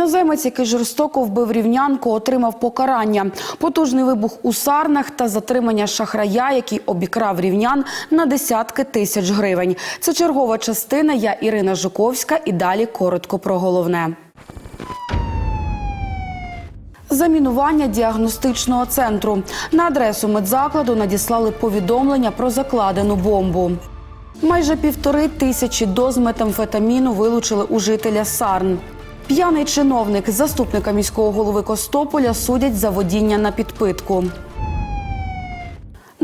Іноземець, який жорстоко вбив рівнянку, отримав покарання. Потужний вибух у сарнах та затримання шахрая, який обікрав рівнян на десятки тисяч гривень. Це чергова частина. Я Ірина Жуковська. І далі коротко про головне. Замінування діагностичного центру. На адресу медзакладу надіслали повідомлення про закладену бомбу. Майже півтори тисячі доз метамфетаміну вилучили у жителя Сарн. П'яний чиновник заступника міського голови Костополя судять за водіння на підпитку.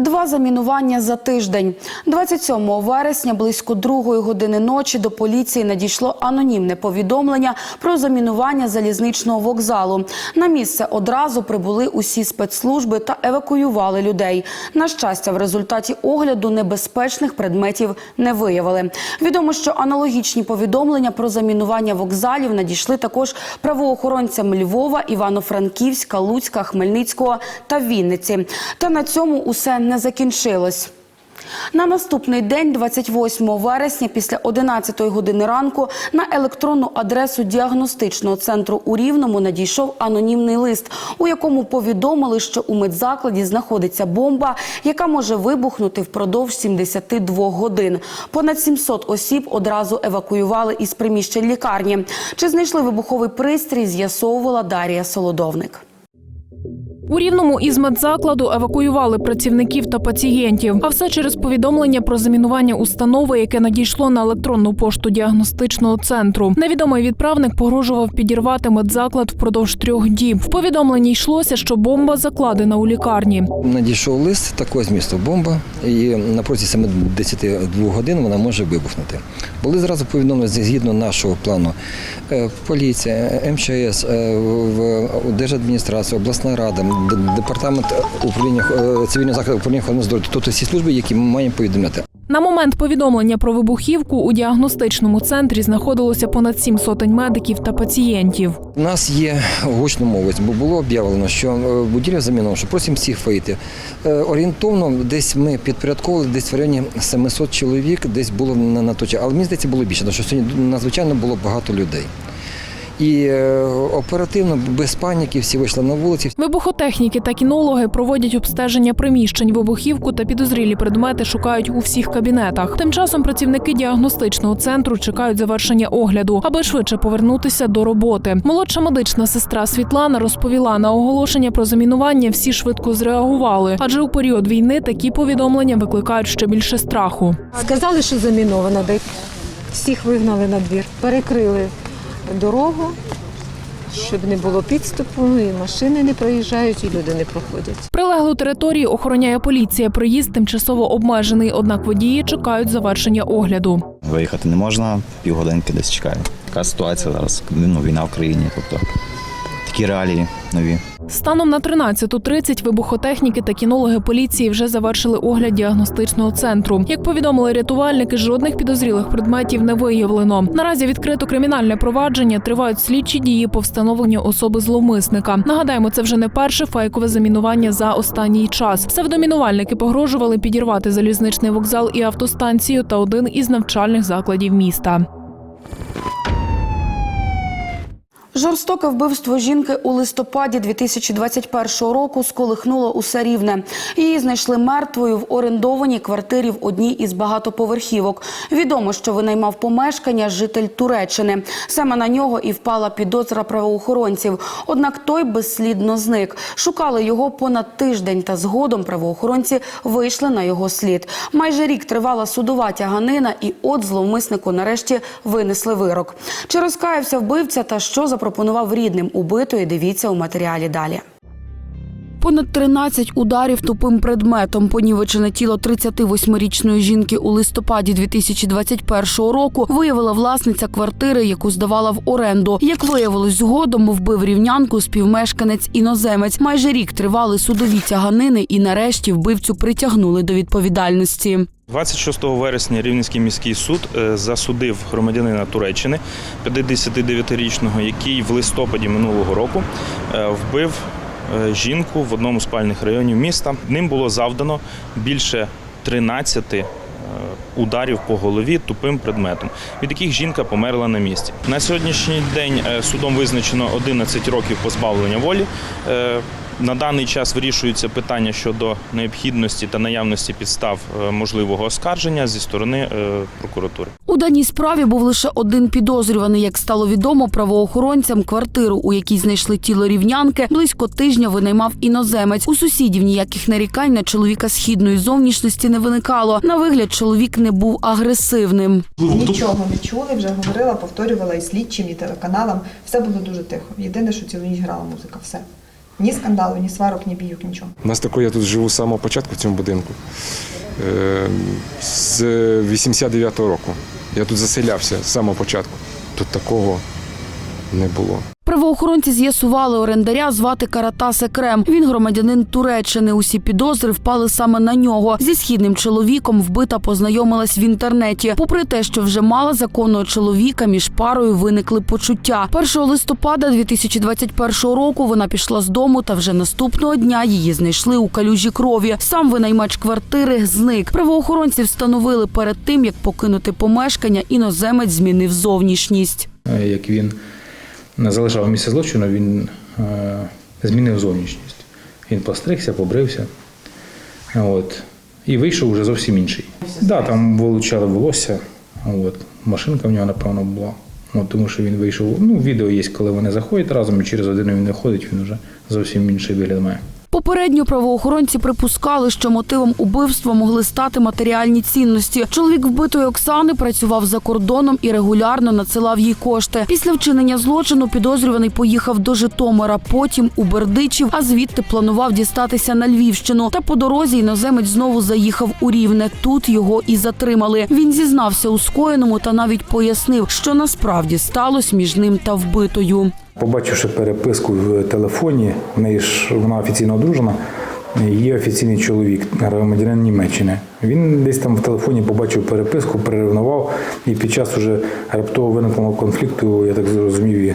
Два замінування за тиждень. 27 вересня близько другої години ночі до поліції надійшло анонімне повідомлення про замінування залізничного вокзалу. На місце одразу прибули усі спецслужби та евакуювали людей. На щастя, в результаті огляду небезпечних предметів не виявили. Відомо, що аналогічні повідомлення про замінування вокзалів надійшли також правоохоронцям Львова, Івано-Франківська, Луцька, Хмельницького та Вінниці. Та на цьому усе не закінчилось. На наступний день, 28 вересня, після 11 години ранку, на електронну адресу діагностичного центру у Рівному надійшов анонімний лист, у якому повідомили, що у медзакладі знаходиться бомба, яка може вибухнути впродовж 72 годин. Понад 700 осіб одразу евакуювали із приміщень лікарні. Чи знайшли вибуховий пристрій, з'ясовувала Дарія Солодовник. У рівному із медзакладу евакуювали працівників та пацієнтів. А все через повідомлення про замінування установи, яке надійшло на електронну пошту діагностичного центру. Невідомий відправник погрожував підірвати медзаклад впродовж трьох діб. В повідомленні йшлося, що бомба закладена у лікарні. Надійшов лист такого змісту бомба, і на протязі 72 годин вона може вибухнути. Були зразу повідомлені згідно нашого плану. е, Поліція, МЧС, е, в Держадміністрація, обласна рада, департамент управління е, цивільного захисту управління охорони здоров'я. Тобто всі служби, які ми маємо повідомляти. На момент повідомлення про вибухівку у діагностичному центрі знаходилося понад сім сотень медиків та пацієнтів. У нас є гучномовець, бо було об'явлено, що е, будівля замінована, що просимо всіх вийти. Е, Орієнтовно десь ми підпорядковували десь в районі 700 чоловік, десь було на, той. Але мені здається, було більше, тому що сьогодні надзвичайно було багато людей. І е, оперативно, без паніки, всі вийшли на вулиці. Вибухотехніки та кінологи проводять обстеження приміщень. Вибухівку та підозрілі предмети шукають у всіх кабінетах. Тим часом працівники діагностичного центру чекають завершення огляду, аби швидше повернутися до роботи. Молодша медична сестра Світлана розповіла на оголошення про замінування. Всі швидко зреагували, адже у період війни такі повідомлення викликають ще більше страху. Сказали, що заміновано, де всіх вигнали на двір, перекрили дорогу, щоб не було підступу, і машини не проїжджають, і люди не проходять. Прилеглу територію охороняє поліція. Проїзд тимчасово обмежений, однак водії чекають завершення огляду. Виїхати не можна, півгодинки десь чекаю. Така ситуація зараз, ну, війна в країні, тобто такі реалії нові. Станом на 13.30 вибухотехніки та кінологи поліції вже завершили огляд діагностичного центру. Як повідомили рятувальники, жодних підозрілих предметів не виявлено. Наразі відкрито кримінальне провадження. Тривають слідчі дії по встановленню особи зловмисника. Нагадаємо, це вже не перше фейкове замінування за останній час. Псевдомінувальники погрожували підірвати залізничний вокзал і автостанцію та один із навчальних закладів міста. Жорстоке вбивство жінки у листопаді 2021 року сколихнуло усе рівне. Її знайшли мертвою в орендованій квартирі в одній із багатоповерхівок. Відомо, що винаймав помешкання житель Туреччини. Саме на нього і впала підозра правоохоронців. Однак той безслідно зник. Шукали його понад тиждень, та згодом правоохоронці вийшли на його слід. Майже рік тривала судова тяганина, і от зловмиснику нарешті винесли вирок. Чи розкаявся вбивця та що запропонував рідним убитої? Дивіться у матеріалі далі. Понад 13 ударів тупим предметом понівечене тіло 38-річної жінки у листопаді 2021 року виявила власниця квартири, яку здавала в оренду. Як виявилось згодом, вбив рівнянку співмешканець іноземець. Майже рік тривали судові тяганини, і нарешті вбивцю притягнули до відповідальності. 26 вересня Рівненський міський суд е, засудив громадянина Туреччини 59-річного, який в листопаді минулого року е, вбив е, жінку в одному з спальних районів міста. Ним було завдано більше 13 е, ударів по голові тупим предметом, від яких жінка померла на місці. На сьогоднішній день судом визначено 11 років позбавлення волі. На даний час вирішується питання щодо необхідності та наявності підстав е, можливого оскарження зі сторони е, прокуратури. У даній справі був лише один підозрюваний. Як стало відомо правоохоронцям, квартиру, у якій знайшли тіло рівнянки, близько тижня винаймав іноземець. У сусідів ніяких нарікань на чоловіка східної зовнішності не виникало. На вигляд чоловік не був агресивним. Нічого не чули, вже говорила, повторювала і слідчим, і телеканалам. Все було дуже тихо. Єдине, що цілу ніч грала музика. Все. Ні скандалу, ні сварок, ні бійок, нічого. У нас такое, я тут живу з самого початку в цьому будинку. Е, З 89-го року. Я тут заселявся з самого початку. Тут такого не було. Правоохоронці з'ясували орендаря звати Каратас Екрем. Він громадянин Туреччини. Усі підозри впали саме на нього. Зі східним чоловіком вбита познайомилась в інтернеті. Попри те, що вже мала законного чоловіка, між парою виникли почуття. 1 листопада 2021 року вона пішла з дому, та вже наступного дня її знайшли у калюжі крові. Сам винаймач квартири зник. Правоохоронці встановили перед тим, як покинути помешкання, іноземець змінив зовнішність. Як він залишав місце злочину, він е, змінив зовнішність. Він постригся, побрився. От. І вийшов вже зовсім інший. Так, да, там вилучали волосся, от. машинка в нього, напевно, була. От, тому що він вийшов. Ну, відео є, коли вони заходять разом, і через годину він не ходить, він вже зовсім інший вигляд має. Попередньо правоохоронці припускали, що мотивом убивства могли стати матеріальні цінності. Чоловік вбитої Оксани працював за кордоном і регулярно надсилав їй кошти. Після вчинення злочину підозрюваний поїхав до Житомира, потім у Бердичів, а звідти планував дістатися на Львівщину. Та по дорозі іноземець знову заїхав у Рівне. Тут його і затримали. Він зізнався у скоєному та навіть пояснив, що насправді сталося між ним та вбитою. Побачивши переписку в телефоні, в неї ж вона офіційно одружена, є офіційний чоловік, громадянин Німеччини. Він десь там в телефоні побачив переписку, переревнував, і під час уже раптово виникного конфлікту, я так зрозумів,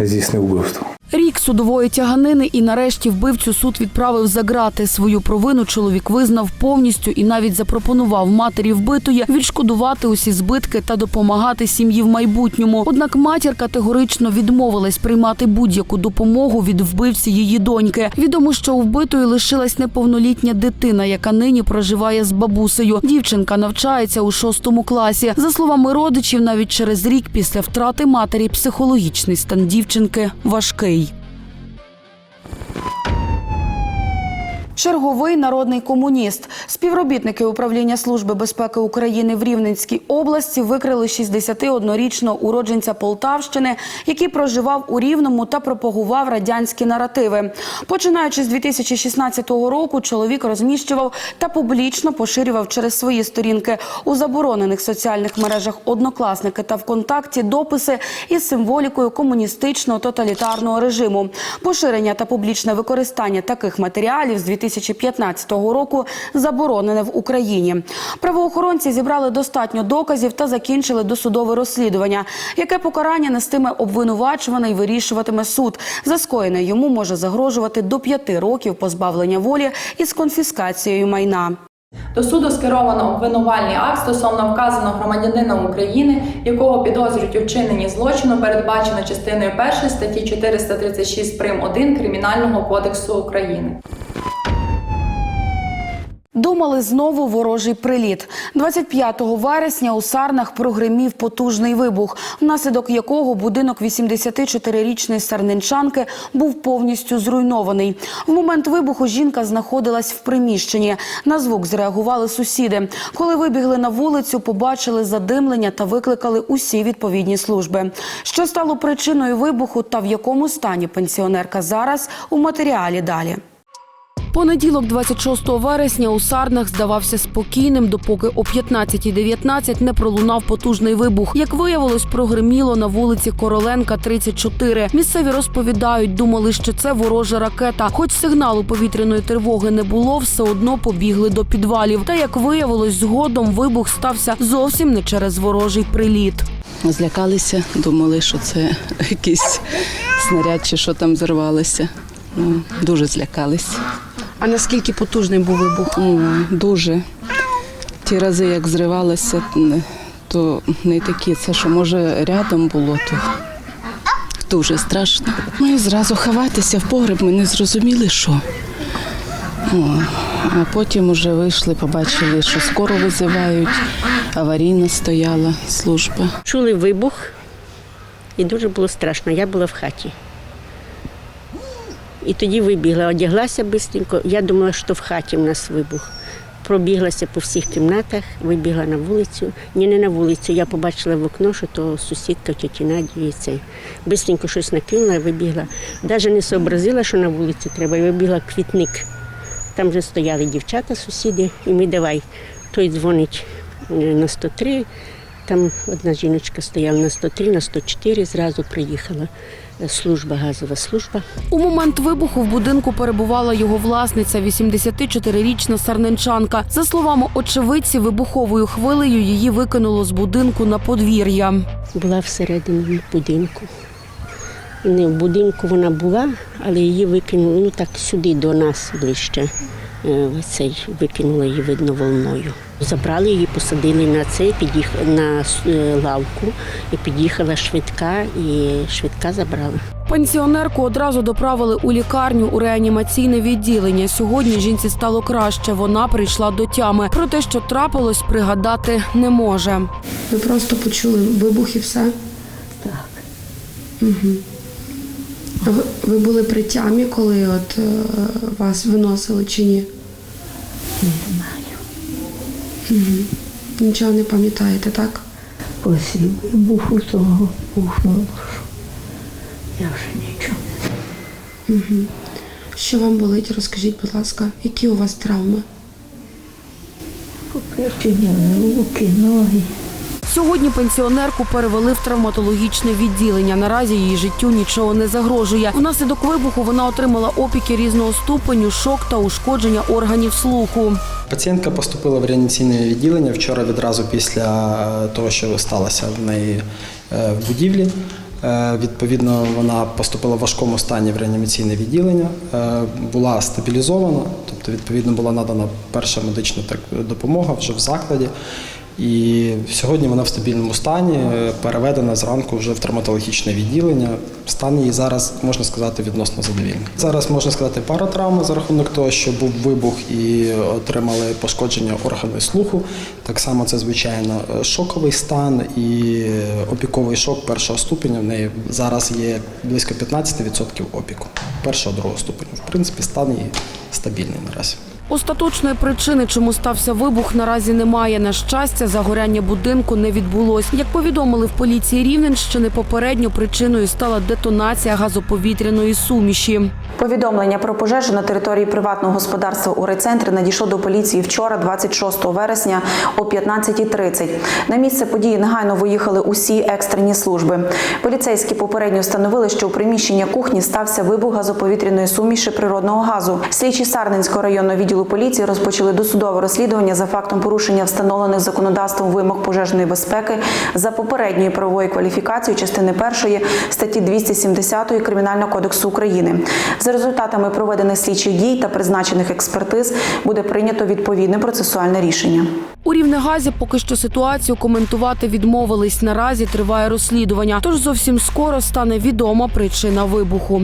здійснив вбивство. Рік судової тяганини і нарешті вбивцю суд відправив за грати. Свою провину чоловік визнав повністю і навіть запропонував матері вбитої відшкодувати усі збитки та допомагати сім'ї в майбутньому. Однак матір категорично відмовилась приймати будь-яку допомогу від вбивці її доньки. Відомо, що у вбитої лишилась неповнолітня дитина, яка нині проживає з бабусею. Дівчинка навчається у шостому класі. За словами родичів, навіть через рік після втрати матері психологічний стан дівчинки важкий. Черговий народний комуніст. Співробітники управління Служби безпеки України в Рівненській області викрили 61-річного уродженця Полтавщини, який проживав у Рівному та пропагував радянські наративи. Починаючи з 2016 року, чоловік розміщував та публічно поширював через свої сторінки у заборонених соціальних мережах однокласники та ВКонтакті дописи із символікою комуністичного тоталітарного режиму. Поширення та публічне використання таких матеріалів з 2015 року заборонене в Україні. Правоохоронці зібрали достатньо доказів та закінчили досудове розслідування, яке покарання нестиме обвинувачуваний вирішуватиме суд. За скоєне йому може загрожувати до п'яти років позбавлення волі із конфіскацією майна. До суду скеровано обвинувальний акт стосовно вказаного громадянина України, якого підозрюють у вчиненні злочину, передбачено частиною 1 статті 436 прим. 1 Кримінального кодексу України. Думали знову ворожий приліт. 25 вересня у Сарнах прогримів потужний вибух, внаслідок якого будинок 84-річної сарненчанки був повністю зруйнований. В момент вибуху жінка знаходилась в приміщенні. На звук зреагували сусіди. Коли вибігли на вулицю, побачили задимлення та викликали усі відповідні служби. Що стало причиною вибуху та в якому стані пенсіонерка зараз у матеріалі далі. Понеділок, 26 вересня, у Сарнах здавався спокійним, допоки о 15.19 не пролунав потужний вибух. Як виявилось, прогреміло на вулиці Короленка, 34. Місцеві розповідають, думали, що це ворожа ракета. Хоч сигналу повітряної тривоги не було, все одно побігли до підвалів. Та як виявилось, згодом вибух стався зовсім не через ворожий приліт. Злякалися, думали, що це якийсь снаряд чи що там зірвалося. Ну, дуже злякалися. А наскільки потужний був вибух? Дуже. ті рази, як зривалося, то не такі. Це що може рядом було, то дуже страшно. Ми зразу ховатися в погреб, ми не зрозуміли, що. О, а потім вже вийшли, побачили, що скоро визивають, аварійна стояла служба. Чули вибух, і дуже було страшно. Я була в хаті. І тоді вибігла, одяглася швидко. Я думала, що в хаті в нас вибух. Пробіглася по всіх кімнатах, вибігла на вулицю. Ні, не на вулицю. Я побачила в окно, що то сусідка тіті Надії. Цей. Бистренько щось накинула вибігла. Навіть не зобразила, що на вулиці треба, і вибігла квітник. Там вже стояли дівчата, сусіди, і ми давай. Той дзвонить е, на 103, там одна жіночка стояла на 103, на 104, зразу приїхала е, служба, газова служба. У момент вибуху в будинку перебувала його власниця, 84-річна сарненчанка. За словами очевидці, вибуховою хвилею її викинуло з будинку на подвір'я. Була всередині будинку. Не в будинку вона була, але її викинули ну так сюди до нас ближче. Е, Цей викинули її видно волною. Забрали її, посадили на цей, під'їх... на е, лавку, і під'їхала швидка, і швидка забрала. Пенсіонерку одразу доправили у лікарню у реанімаційне відділення. Сьогодні жінці стало краще. Вона прийшла до тями. Про те, що трапилось, пригадати не може. Ви просто почули вибух і все? Так. Угу. Ви, були при тямі, коли от е, вас виносили чи ні? Не знаю. Угу. Нічого не пам'ятаєте, так? Після вибуху того бухнуло. Я вже нічого. Угу. Що вам болить? Розкажіть, будь ласка, які у вас травми? Покричення руки, ноги. Сьогодні пенсіонерку перевели в травматологічне відділення. Наразі її життю нічого не загрожує. Унаслідок вибуху вона отримала опіки різного ступеню, шок та ушкодження органів слуху. Пацієнтка поступила в реанімаційне відділення вчора відразу після е, того, що сталося в неї е, в будівлі. Е, Відповідно, вона поступила в важкому стані в реанімаційне відділення, була стабілізована, тобто, відповідно, була надана перша медична допомога вже в закладі. І сьогодні вона в стабільному стані, е, переведена зранку вже в травматологічне відділення. Стан її зараз, можна сказати, відносно задовільний. Зараз можна сказати паратравма за рахунок того, що був вибух і отримали пошкодження органу слуху. Так само це, звичайно, е, шоковий стан і е, опіковий шок першого ступеня. В неї зараз є близько 15% опіку першого другого ступеню. В принципі, стан її стабільний наразі. Остаточної причини, чому стався вибух, наразі немає. На щастя, загоряння будинку не відбулось. Як повідомили в поліції Рівненщини, попередньо причиною стала детонація газоповітряної суміші. Повідомлення про пожежу на території приватного господарства у райцентрі надійшло до поліції вчора, 26 вересня о 15.30. На місце події негайно виїхали усі екстрені служби. Поліцейські попередньо встановили, що у приміщенні кухні стався вибух газоповітряної суміші природного газу. Слідчі Сарненського районного відділу поліції розпочали досудове розслідування за фактом порушення встановлених законодавством вимог пожежної безпеки за попередньою правовою кваліфікацією частини першої статті 270 Кримінального кодексу України. За результатами проведених слідчих дій та призначених експертиз буде прийнято відповідне процесуальне рішення. У Рівнегазі поки що ситуацію коментувати відмовились. Наразі триває розслідування, тож зовсім скоро стане відома причина вибуху.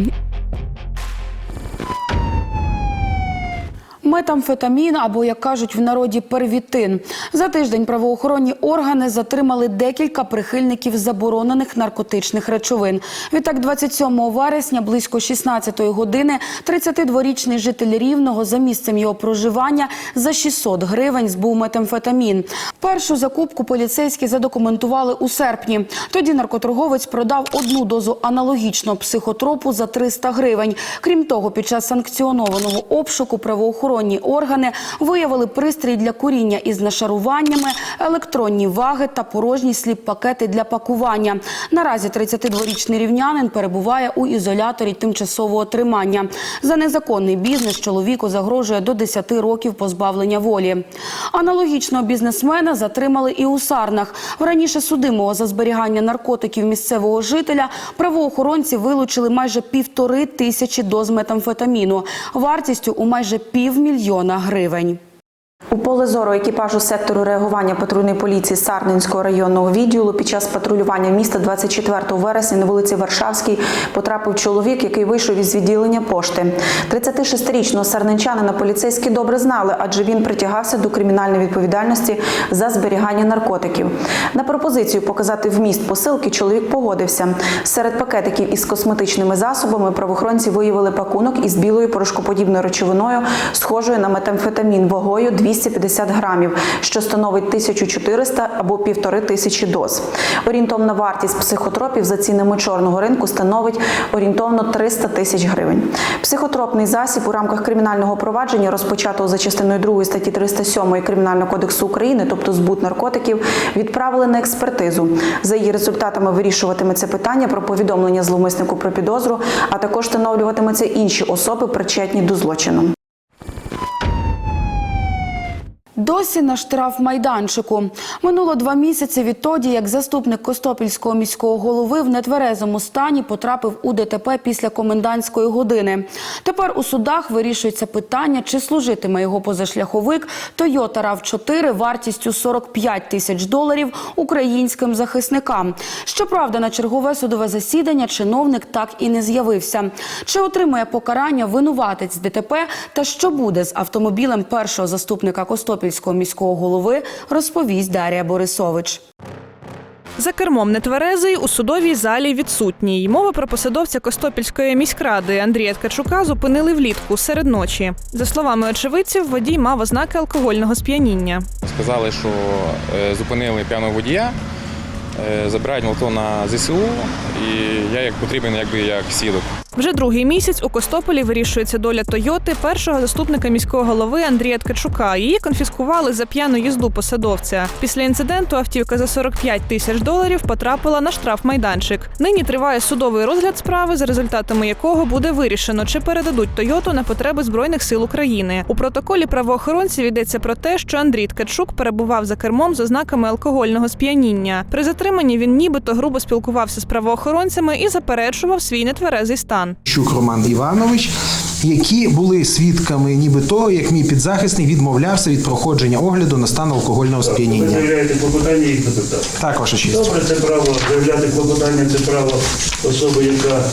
Метамфетамін або, як кажуть в народі, первітин. За тиждень правоохоронні органи затримали декілька прихильників заборонених наркотичних речовин. Відтак, 27 вересня, близько 16-ї години, 32-річний житель Рівного за місцем його проживання за 600 гривень збув метамфетамін. Першу закупку поліцейські задокументували у серпні. Тоді наркоторговець продав одну дозу аналогічного психотропу за 300 гривень. Крім того, під час санкціонованого обшуку правоохоронні органи виявили пристрій для куріння із нашаруваннями, електронні ваги та порожні сліп-пакети для пакування. Наразі 32-річний рівнянин перебуває у ізоляторі тимчасового тримання. За незаконний бізнес чоловіку загрожує до 10 років позбавлення волі. Аналогічного бізнесмена затримали і у Сарнах. Раніше судимого за зберігання наркотиків місцевого жителя правоохоронці вилучили майже півтори тисячі доз метамфетаміну вартістю у майже півмільйона гривень. У поле зору екіпажу сектору реагування патрульної поліції Сарненського районного відділу під час патрулювання міста 24 вересня на вулиці Варшавській потрапив чоловік, який вийшов із відділення пошти. 36-річного сарненчанина поліцейські добре знали, адже він притягався до кримінальної відповідальності за зберігання наркотиків. На пропозицію показати вміст посилки чоловік погодився. Серед пакетиків із косметичними засобами правоохоронці виявили пакунок із білою порошкоподібною речовиною, схожою на метамфетамін вагою 250 грамів, що становить 1400 або півтори тисячі доз. Орієнтовна вартість психотропів за цінами чорного ринку становить орієнтовно 300 тисяч гривень. Психотропний засіб у рамках кримінального провадження, розпочатого за частиною 2 статті 307 Кримінального кодексу України, тобто збут наркотиків, відправили на експертизу. За її результатами вирішуватиметься питання про повідомлення зловмиснику про підозру, а також встановлюватимуться інші особи, причетні до злочину. Досі на штрафмайданчику. Минуло два місяці відтоді, як заступник Костопільського міського голови в нетверезому стані потрапив у ДТП після комендантської години. Тепер у судах вирішується питання, чи служитиме його позашляховик Toyota RAV4 вартістю 45 тисяч доларів українським захисникам. Щоправда, на чергове судове засідання чиновник так і не з'явився. Чи отримує покарання винуватець ДТП та що буде з автомобілем першого заступника Костопільського міського голови, розповість Дар'я Борисович. За кермом нетверезий у судовій залі відсутній. Мова про посадовця Костопільської міськради Андрія Ткачука зупинили влітку серед ночі. За словами очевидців, водій мав ознаки алкогольного сп'яніння. Сказали, що е, зупинили п'яного водія, е, забирають авто на ЗСУ, і я як потрібен, якби як свідок. Вже другий місяць у Костополі вирішується доля Тойоти першого заступника міського голови Андрія Ткачука. Її конфіскували за п'яну їзду посадовця. Після інциденту автівка за 45 тисяч доларів потрапила на штрафмайданчик. Нині триває судовий розгляд справи, за результатами якого буде вирішено, чи передадуть Тойоту на потреби збройних сил України. У протоколі правоохоронців йдеться про те, що Андрій Ткачук перебував за кермом з ознаками алкогольного сп'яніння. При затриманні він нібито грубо спілкувався з правоохоронцями і заперечував свій нетверезий стан. Щук Роман Іванович, які були свідками ніби того, як мій підзахисний відмовлявся від проходження огляду на стан алкогольного Ви сп'яніння. заявляєте клопотання і запитати. Так, ваша честь. Добре, це право заявляти клопотання, це право особи, яка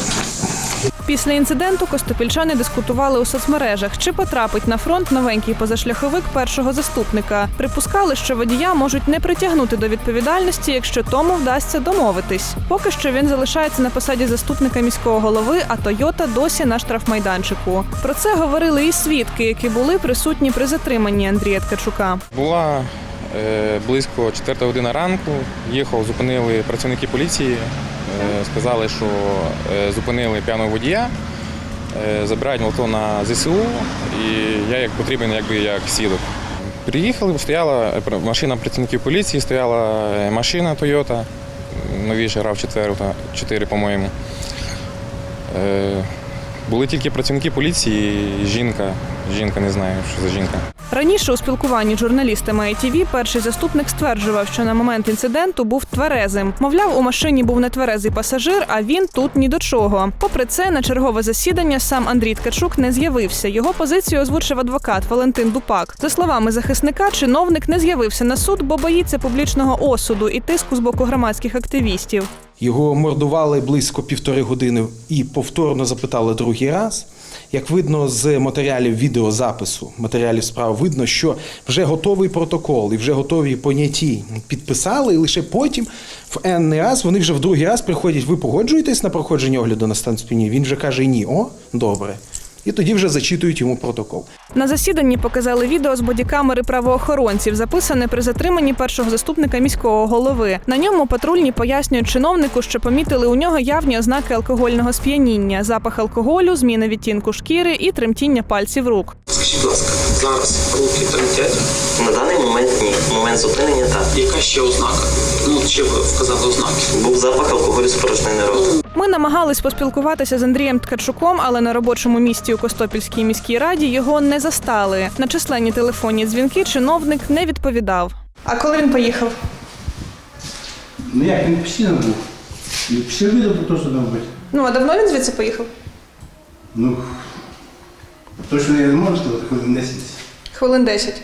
Після інциденту костопільчани дискутували у соцмережах, чи потрапить на фронт новенький позашляховик першого заступника. Припускали, що водія можуть не притягнути до відповідальності, якщо тому вдасться домовитись. Поки що він залишається на посаді заступника міського голови, а Тойота досі на штрафмайданчику. Про це говорили і свідки, які були присутні при затриманні Андрія Ткачука. Була е, близько 4 година ранку, їхав, зупинили працівники поліції, сказали, що е, зупинили п'яного водія, е, забирають авто на ЗСУ, і я як потрібен, якби як свідок. Приїхали, стояла е, машина працівників поліції, стояла е, машина Toyota, новіша rav 4 4 по-моєму. Були тільки працівники поліції, і жінка. Жінка не знаю, що за жінка. Раніше у спілкуванні журналістами ITV перший заступник стверджував, що на момент інциденту був тверезим. Мовляв, у машині був нетверезий пасажир, а він тут ні до чого. Попри це, на чергове засідання сам Андрій Ткачук не з'явився. Його позицію озвучив адвокат Валентин Дупак. За словами захисника, чиновник не з'явився на суд, бо боїться публічного осуду і тиску з боку громадських активістів. Його мордували близько півтори години і повторно запитали другий раз. Як видно з матеріалів відеозапису, матеріалів справи, видно, що вже готовий протокол і вже готові поняті підписали, і лише потім в енний раз вони вже в другий раз приходять. Ви погоджуєтесь на проходження огляду на стан спині? Він вже каже ні, о, добре. І тоді вже зачитують йому протокол. На засіданні показали відео з бодікамери правоохоронців, записане при затриманні першого заступника міського голови. На ньому патрульні пояснюють чиновнику, що помітили у нього явні ознаки алкогольного сп'яніння, запах алкоголю, зміна відтінку шкіри і тремтіння пальців рук. Скажіть, будь ласка, зараз руки тремтять? На даний момент ні. Момент зупинення так. Яка ще ознака? Ну, чи ви вказали ознаки? Був запах алкоголю з порожнини роту. Ми намагались поспілкуватися з Андрієм Ткачуком, але на робочому місці у Костопільській міській раді його не застали. На численні телефонні дзвінки чиновник не відповідав. А коли він поїхав? Ну як, він постійно був. Він після обіду був теж там бути. Ну, а давно він звідси поїхав? Ну, точно я не можу сказати, хвилин 10. Хвилин 10.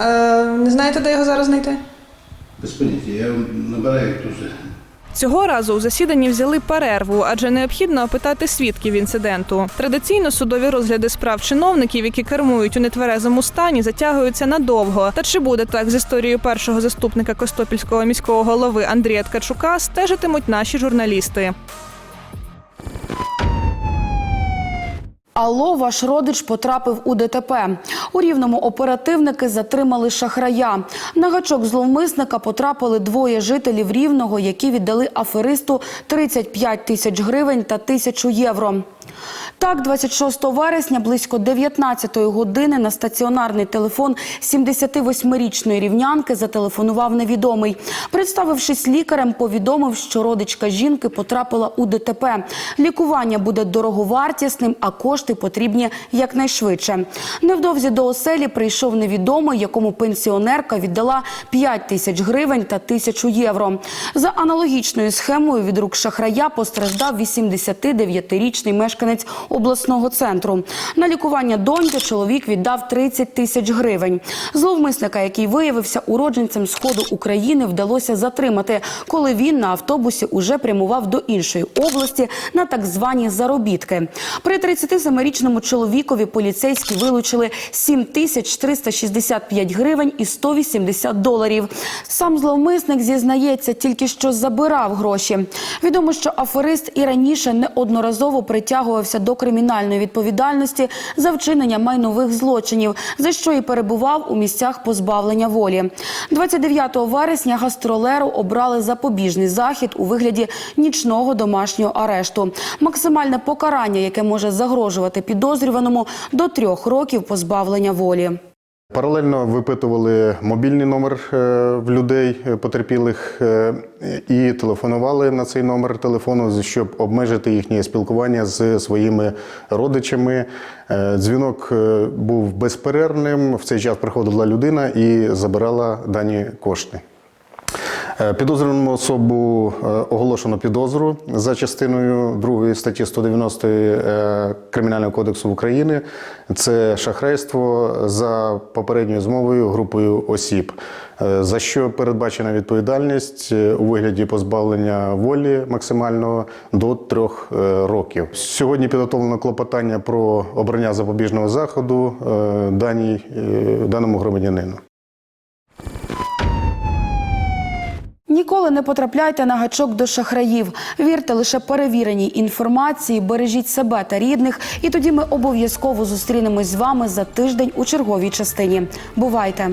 Е, не знаєте, де його зараз знайти? Без поняття, я набираю дуже. Цього разу у засіданні взяли перерву, адже необхідно опитати свідків інциденту. Традиційно судові розгляди справ чиновників, які кермують у нетверезому стані, затягуються надовго. Та чи буде так з історією першого заступника Костопільського міського голови Андрія Ткачука, стежитимуть наші журналісти. Алло, ваш родич потрапив у ДТП. У рівному оперативники затримали шахрая. На гачок зловмисника потрапили двоє жителів рівного, які віддали аферисту 35 тисяч гривень та тисячу євро. Так, 26 вересня близько 19 години на стаціонарний телефон 78-річної рівнянки зателефонував невідомий. Представившись лікарем, повідомив, що родичка жінки потрапила у ДТП. Лікування буде дороговартісним, а кошти потрібні якнайшвидше. Невдовзі до оселі прийшов невідомий, якому пенсіонерка віддала 5 тисяч гривень та тисячу євро. За аналогічною схемою від рук шахрая постраждав 89-річний мешканець обласного центру. На лікування доньки чоловік віддав 30 тисяч гривень. Зловмисника, який виявився уродженцем сходу України, вдалося затримати, коли він на автобусі уже прямував до іншої області на так звані заробітки. При 37-річному чоловікові поліцейські вилучили 7 тисяч 365 гривень і 180 доларів. Сам зловмисник зізнається, тільки що забирав гроші. Відомо, що аферист і раніше неодноразово притягувався до кримінальної відповідальності за вчинення майнових злочинів, за що і перебував у місцях позбавлення волі. 29 вересня гастролеру обрали запобіжний захід у вигляді нічного домашнього арешту. Максимальне покарання, яке може загрожувати підозрюваному до трьох років позбавлення волі. Паралельно випитували мобільний номер е, в людей е, потерпілих е, і телефонували на цей номер телефону, щоб обмежити їхнє спілкування з своїми родичами. Дзвінок був безперервним. В цей час приходила людина і забирала дані кошти. Е, Підозрюваному особу е, оголошено підозру за частиною 2 статті 190 е, Кримінального кодексу України. Це шахрайство за попередньою змовою групою осіб, за що передбачена відповідальність у вигляді позбавлення волі максимального до трьох років. Сьогодні підготовлено клопотання про обрання запобіжного заходу даній, даному громадянину. Ніколи не потрапляйте на гачок до шахраїв. Вірте лише перевіреній інформації, бережіть себе та рідних, і тоді ми обов'язково зустрінемось з вами за тиждень у черговій частині. Бувайте!